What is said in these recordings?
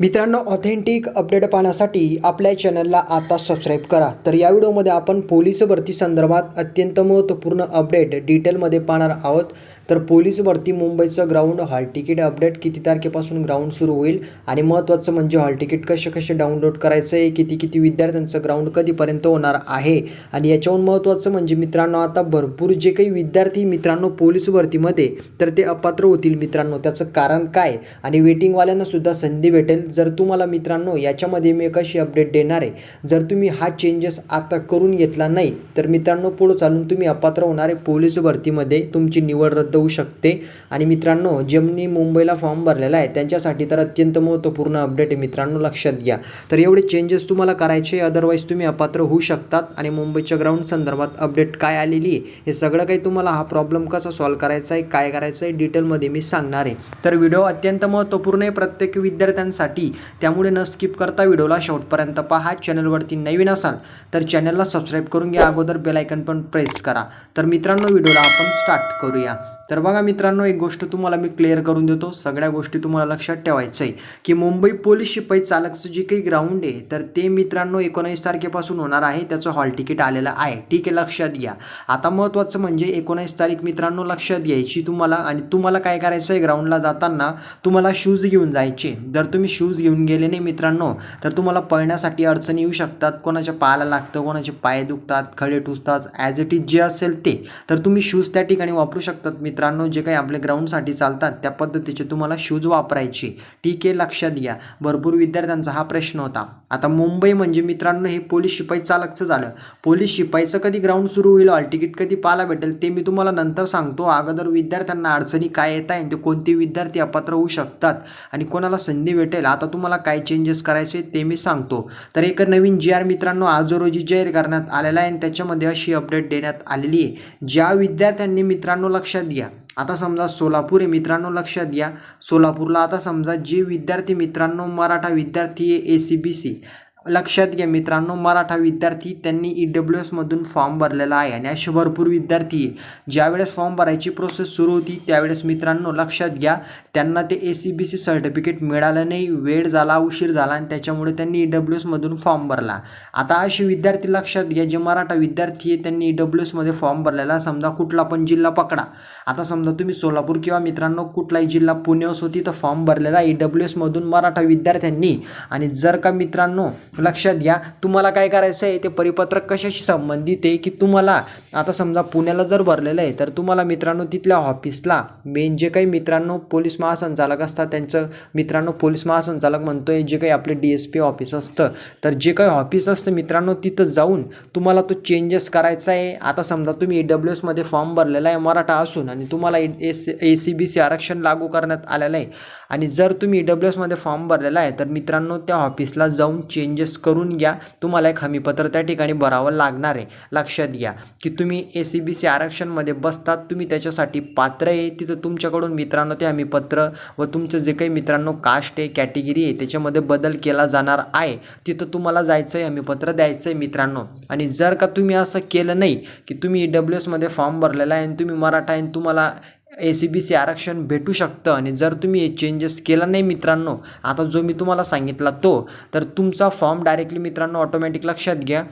मित्रांनो authentic update पाहण्यासाठी आपल्या चॅनलला आता सबस्क्राईब करा. तर या व्हिडिओमध्ये आपण पोलीस भरती संदर्भात अत्यंत महत्त्वपूर्ण अपडेट डिटेलमध्ये पाहणार आहोत. तर पोलीस भरती मुंबईचं ग्राउंड हॉल तिकीट अपडेट किती तारखेपासून ग्राउंड सुरू होईल आणि महत्त्वाचं म्हणजे हॉल तिकीट कसे कसे डाउनलोड करायचं आहे किती किती विद्यार्थ्यांचं ग्राउंड कधीपर्यंत होणार आहे आणि याच्याहून महत्त्वाचं म्हणजे मित्रांनो आता भरपूर जे काही विद्यार्थी मित्रांनो पोलीस भरतीमध्ये तर ते अपात्र होतील मित्रांनो. त्याचं कारण काय? आणि वेटिंगवाल्यांनासुद्धा संधी भेटेल. जर तुम्हाला मित्रांनो याच्यामध्ये मी एक अशी अपडेट देणार आहे. जर तुम्ही हा चेंजेस आता करून घेतला नाही तर मित्रांनो पुढं चालून तुम्ही अपात्र होणारे पोलीस भरतीमध्ये तुमची निवड रद्द होऊ शकते. आणि मित्रांनो ज्यांनी मुंबईला फॉर्म भरलेला आहे त्यांच्यासाठी तर अत्यंत महत्त्वपूर्ण अपडेट आहे मित्रांनो लक्षात घ्या. तर एवढे चेंजेस तुम्हाला करायचे अदरवाईज तुम्ही अपात्र होऊ शकतात. आणि मुंबईच्या ग्राउंड संदर्भात अपडेट काय आलेली आहे हे सगळं काही तुम्हाला हा प्रॉब्लेम कसा सॉल्व करायचा आहे काय करायचं आहे डिटेलमध्ये मी सांगणार आहे. तर व्हिडिओ अत्यंत महत्त्वपूर्ण आहे. प्रत्येक विद्यार्थ्यांसाठी त्यामुळे न स्किप करता व्हिडिओला शेवटपर्यंत पहा. चॅनलवरती नवीन असाल तर चॅनलला सबस्क्राईब करून घ्या. अगोदर बेलायकन पण प्रेस करा. तर मित्रांनो व्हिडिओला आपण स्टार्ट करूया. तर बघा मित्रांनो एक गोष्ट तुम्हाला मी क्लिअर करून देतो. सगळ्या गोष्टी तुम्हाला लक्षात ठेवायचं आहे की मुंबई पोलीस शिपाई चालकचं जे काही ग्राउंड आहे तर ते मित्रांनो एकोणावीस तारखेपासून होणार आहे. त्याचं हॉल तिकीट आलेलं आहे. ठीक आहे लक्षात घ्या. आता महत्त्वाचं म्हणजे एकोणावीस तारीख मित्रांनो लक्षात घ्यायची तुम्हाला आणि तुम्हाला काय करायचं आहे ग्राउंडला जाताना तुम्हाला शूज घेऊन जायचे. जर तुम्ही शूज घेऊन गेले नाही मित्रांनो तर तुम्हाला पळण्यासाठी अडचणी येऊ शकतात. कोणाच्या पायाला लागतं कोणाचे पाय दुखतात खडे टुसतात ॲज इट इज जे असेल ते. तर तुम्ही शूज त्या ठिकाणी वापरू शकतात मित्रांनो जे काही आपले ग्राउंडसाठी चालतात त्या पद्धतीचे तुम्हाला शूज वापरायचे. ठीक आहे लक्षात घ्या. भरपूर विद्यार्थ्यांचा हा प्रश्न होता. आता मुंबई म्हणजे मित्रांनो हे पोलीस शिपाई चालकचं झालं. पोलीस शिपाईचं कधी ग्राउंड सुरू होईल ऑल तिकीट कधी पाहायला भेटेल ते मी तुम्हाला नंतर सांगतो. अगोदर विद्यार्थ्यांना अडचणी काय येत आहे ते कोणते विद्यार्थी अपात्र होऊ शकतात आणि कोणाला संधी भेटेल आता तुम्हाला काय चेंजेस करायचे ते मी सांगतो. तर एक नवीन जी आर मित्रांनो आज रोजी जाहीर करण्यात आलेला आहे आणि त्याच्यामध्ये अशी अपडेट देण्यात आलेली आहे. ज्या विद्यार्थ्यांनी मित्रांनो लक्षात घ्या आता समजा सोलापूर आहे मित्रांनो लक्षात घ्या. सोलापूरला आता समजा जे विद्यार्थी मित्रांनो मराठा विद्यार्थी आहे ए सी बी सी लक्षात घ्या मित्रांनो मराठा विद्यार्थी त्यांनी ई डब्ल्यू एसमधून फॉर्म भरलेला आहे आणि असे भरपूर विद्यार्थी आहे. ज्यावेळेस फॉर्म भरायची प्रोसेस सुरू होती त्यावेळेस मित्रांनो लक्षात घ्या त्यांना ते A C B C certificate मिळालं नाही वेळ झाला उशीर झाला आणि त्याच्यामुळे त्यांनी ई डब्ल्यू एसमधून फॉर्म भरला. आता असे विद्यार्थी लक्षात घ्या जे मराठा विद्यार्थी आहे त्यांनी ई डब्ल्यू एसमध्ये फॉर्म भरलेला समजा कुठला पण जिल्हा पकडा. आता समजा तुम्ही सोलापूर किंवा मित्रांनो कुठलाही जिल्हा पुणे असो तिथं फॉर्म भरलेला ई डब्ल्यू एसमधून मराठा विद्यार्थ्यांनी. आणि जर का मित्रांनो लक्षात घ्या. तुम्हाला काय करायचं आहे ते परिपत्रक कशाशी संबंधित आहे? की तुम्हाला आता समजा पुण्याला जर भरलेलं आहे तर तुम्हाला मित्रांनो तिथल्या ऑफिसला मेन जे काही मित्रांनो पोलीस महासंचालक असतात त्यांचं मित्रांनो पोलीस महासंचालक म्हणतोय जे काही आपले डी एस पी ऑफिस असतं तर जे काही ऑफिस असतं मित्रांनो तिथं जाऊन तुम्हाला तो चेंजेस करायचा आहे आता समजा तुम्ही ई डब्ल्यू एसमध्ये फॉर्म भरलेला आहे मराठा असून आणि तुम्हाला S A C B C आरक्षण लागू करण्यात आलेलं आहे. आणि जर तुम्ही ई डब्ल्यू एसमध्ये फॉर्म भरलेला आहे तर मित्रांनो त्या ऑफिसला जाऊन चेंजेस करून घ्या. तुम्हाला एक हमीपत्र त्या ठिकाणी भरावं लागणार आहे. लक्षात घ्या की तुम्ही ए सी बी सी आरक्षणमध्ये बसतात तुम्ही त्याच्यासाठी पात्र आहे. तिथं तुमच्याकडून मित्रांनो ते हमीपत्र व तुमचं जे काही मित्रांनो कास्ट आहे कॅटेगरी आहे त्याच्यामध्ये बदल केला जाणार आहे. तिथं तुम्हाला जायचं आहे हमीपत्र द्यायचं आहे मित्रांनो. आणि जर का तुम्ही असं केलं नाही की तुम्ही ई डब्ल्यू एसमध्ये फॉर्म भरलेला आहे आणि तुम्ही मराठा आहे आणि तुम्हाला ए सी बी सी आरक्षण भेटू शकतं आणि जर तुम्ही हे चेंजेस केला नाही मित्रांनो आता जो मी तुम्हाला सांगितला तो तर तुमचा फॉर्म डायरेक्टली मित्रांनो ऑटोमॅटिक लक्षात घ्या.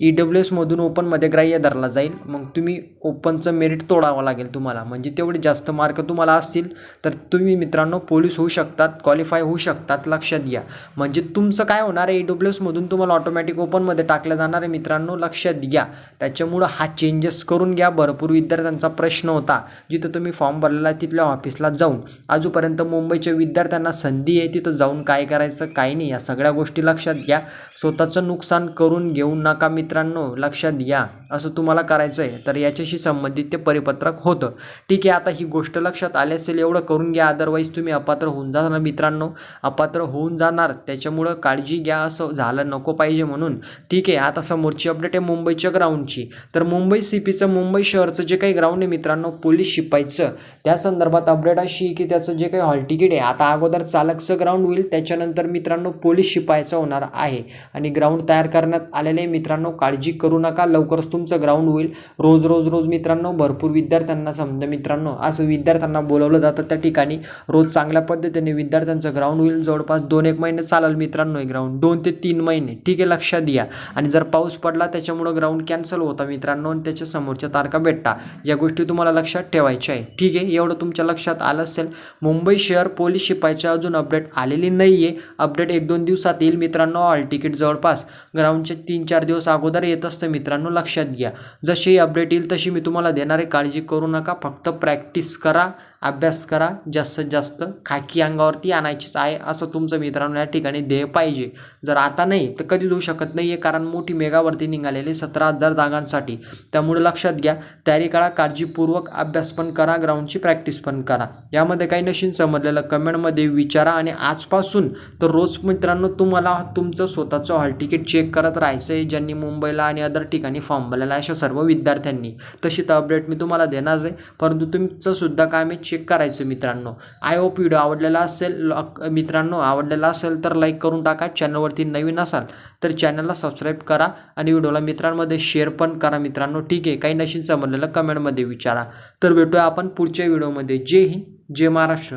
ई डब्ल्यू एसमधून ओपनमध्ये ग्राह्य धरला जाईल. मग तुम्ही ओपनचं मेरिट तोडावं लागेल तुम्हाला. म्हणजे तेवढे जास्त मार्क तुम्हाला असतील तर तुम्ही मित्रांनो पोलीस होऊ शकतात क्वालिफाय होऊ शकतात. लक्षात घ्या. म्हणजे तुमचं काय होणार आहे ई डब्ल्यू एसमधून तुम्हाला ऑटोमॅटिक ओपनमध्ये टाकलं जाणार आहे मित्रांनो. लक्षात घ्या. त्याच्यामुळं हा चेंजेस करून घ्या. भरपूर विद्यार्थ्यांचा प्रश्न होता. जिथं तुम्ही फॉर्म भरलेला तिथल्या ऑफिसला जाऊन. आजूपर्यंत मुंबईच्या विद्यार्थ्यांना संधी आहे तिथं जाऊन काय करायचं काय नाही या सगळ्या गोष्टी लक्षात घ्या. स्वतःचं नुकसान करून घेऊ नका मित्रांनो लक्षात घ्या. असं तुम्हाला करायचं आहे तर याच्याशी संबंधित ते परिपत्रक होतं. ठीक आहे आता ही गोष्ट लक्षात आली असेल एवढं करून घ्या. अदरवाईज तुम्ही अपात्र होऊन जाणार मित्रांनो. अपात्र होऊन जाणार. त्याच्यामुळं काळजी घ्या असं झालं नको पाहिजे म्हणून. ठीक आहे आता समोरची अपडेट आहे मुंबईच्या ग्राउंडची तर मुंबई सी पीचं मुंबई शहरचं जे काही ग्राउंड आहे मित्रांनो पोलीस शिपाईचं त्या संदर्भात अपडेट अशी आहे की त्याचं जे काही हॉल तिकीट आहे आता अगोदर चालकचं ग्राउंड होईल त्याच्यानंतर मित्रांनो पोलीस शिपायचं होणार आहे. आणि ग्राउंड तयार करण्यात आलेले मित्रांनो काळजी करू नका. लवकरच तुमचं ग्राउंड होईल. रोज रोज रोज मित्रांनो भरपूर विद्यार्थ्यांना समजा मित्रांनो असं विद्यार्थ्यांना बोलवलं जातं त्या ठिकाणी. रोज चांगल्या पद्धतीने विद्यार्थ्यांचं ग्राउंड होईल. जवळपास दोन एक महिने चालेल मित्रांनो हे ग्राउंड दोन ते तीन महिने. ठीक आहे लक्षात घ्या. आणि जर पाऊस पडला त्याच्यामुळं ग्राउंड कॅन्सल होता मित्रांनो आणि त्याच्या समोरच्या तारखा भेटता. या गोष्टी तुम्हाला लक्षात ठेवायच्या आहे ठीक आहे एवढं तुमच्या लक्षात आलं असेल. मुंबई शहर पोलीस शिपायच्या अजून अपडेट आलेली नाही आहे अपडेट एक दोन दिवसात येईल मित्रांनो. ऑल तिकीट जवळपास. ग्राउंडचे तीन चार दिवस अगोदर येत असतं. मित्रांनो लक्षात घ्या. जशी अपडेट येईल तशी मी तुम्हाला देणार आहे. काळजी करू नका. फक्त प्रॅक्टिस करा. अभ्यास करा जास्तीत जास्त खाकी अंगावरती आणायचीच आहे असं तुमचं मित्रांनो या ठिकाणी ध्येय पाहिजे. जर आता नाही तर कधी देऊ शकत नाही आहे कारण मोठी मेगावरती निघालेली सतरा हजार जागांसाठी. त्यामुळे लक्षात घ्या तयारी करा काळजीपूर्वक अभ्यास पण करा ग्राउंडची प्रॅक्टिस पण करा. यामध्ये काही नशीन समजलेलं कमेंटमध्ये विचारा आणि आजपासून तर रोज मित्रांनो तुम्हाला तुमचं स्वतःचं हॉल तिकीट चेक करत राहायचं आहे ज्यांनी मुंबईला आणि अदर ठिकाणी फॉर्म भरलेला आहे अशा सर्व विद्यार्थ्यांनी. तशी तर अपडेट मी तुम्हाला देणार आहे परंतु तुमचं सुद्धा काम आहे चेक करायचं मित्रांनो. आय होप व्हिडिओ आवडलेला असेल लॉक- मित्रांनो आवडलेला असेल तर लाईक करून टाका. चॅनलवरती नवीन असाल तर चॅनलला सबस्क्राईब करा आणि व्हिडिओला मित्रांमध्ये शेअर पण करा मित्रांनो. ठीक आहे? काही नशीन समजलेलं कमेंटमध्ये विचारा. तर भेटूया आपण पुढच्या व्हिडिओमध्ये जय हिंद जय महाराष्ट्र.